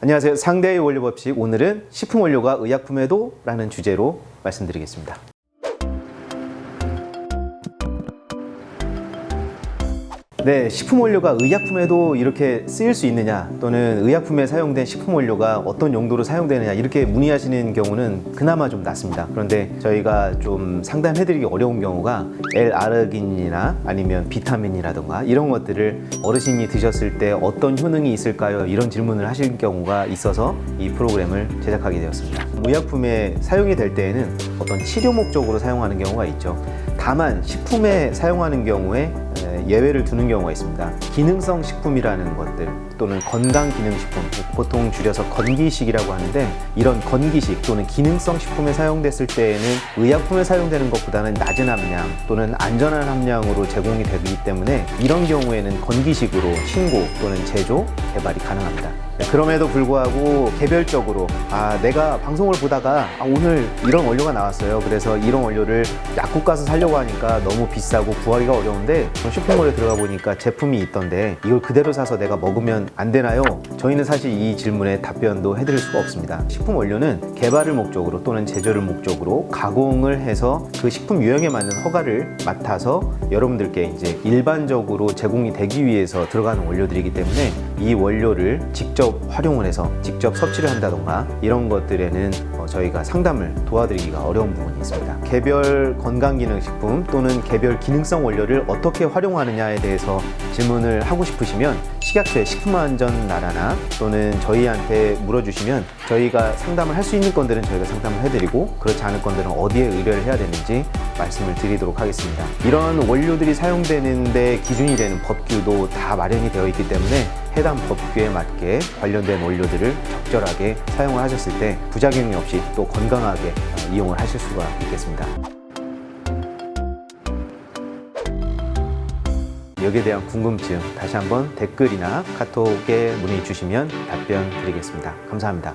안녕하세요. 상대의 원료 법칙. 오늘은 식품 원료가 의약품에도 라는 주제로 말씀드리겠습니다. 네, 식품 원료가 의약품에도 이렇게 쓰일 수 있느냐 또는 의약품에 사용된 식품 원료가 어떤 용도로 사용되느냐 이렇게 문의하시는 경우는 그나마 좀 낫습니다. 그런데 저희가 좀 상담해드리기 어려운 경우가 L-아르기닌이나 아니면 비타민이라던가 이런 것들을 어르신이 드셨을 때 어떤 효능이 있을까요? 이런 질문을 하실 경우가 있어서 이 프로그램을 제작하게 되었습니다. 의약품에 사용이 될 때에는 어떤 치료 목적으로 사용하는 경우가 있죠. 다만 식품에 사용하는 경우에 에, 예외를 두는 경우가 있습니다. 기능성 식품이라는 것들 또는 건강 기능식품, 보통 줄여서 건기식이라고 하는데 이런 건기식 또는 기능성 식품에 사용됐을 때에는 의약품에 사용되는 것보다는 낮은 함량 또는 안전한 함량으로 제공이 되기 때문에 이런 경우에는 건기식으로 신고 또는 제조, 개발이 가능합니다. 네, 그럼에도 불구하고 개별적으로 아 내가 방송을 보다가 아, 오늘 이런 원료가 나왔어요. 그래서 이런 원료를 약국 가서 사려고 하니까 너무 비싸고 구하기가 어려운데 쇼핑몰에 들어가 보니까 제품이 있던데 이걸 그대로 사서 내가 먹으면 안 되나요? 저희는 사실 이 질문에 답변도 해드릴 수가 없습니다. 식품 원료는 개발을 목적으로 또는 제조를 목적으로 가공을 해서 그 식품 유형에 맞는 허가를 맡아서 여러분들께 이제 일반적으로 제공이 되기 위해서 들어가는 원료들이기 때문에 이 원료를 직접 활용을 해서 직접 섭취를 한다던가 이런 것들에는 어, 저희가 상담을 도와드리기가 어려운 부분이 있습니다. 개별 건강기능식품 또는 개별 기능성 원료를 어떻게 활용하느냐에 대해서 질문을 하고 싶으시면 식약처의 식품안전 나라나 또는 저희한테 물어주시면 저희가 상담을 할 수 있는 건들은 저희가 상담을 해드리고 그렇지 않은 건들은 어디에 의뢰를 해야 되는지 말씀을 드리도록 하겠습니다. 이런 원료들이 사용되는데 기준이 되는 법규도 다 마련이 되어 있기 때문에 해당 법규에 맞게 관련된 원료들을 적절하게 사용을 하셨을 때 부작용이 없이 또 건강하게 어, 이용을 하실 수가 있겠습니다. 여기에 대한 궁금증 다시 한번 댓글이나 카톡에 문의 주시면 답변 드리겠습니다. 감사합니다.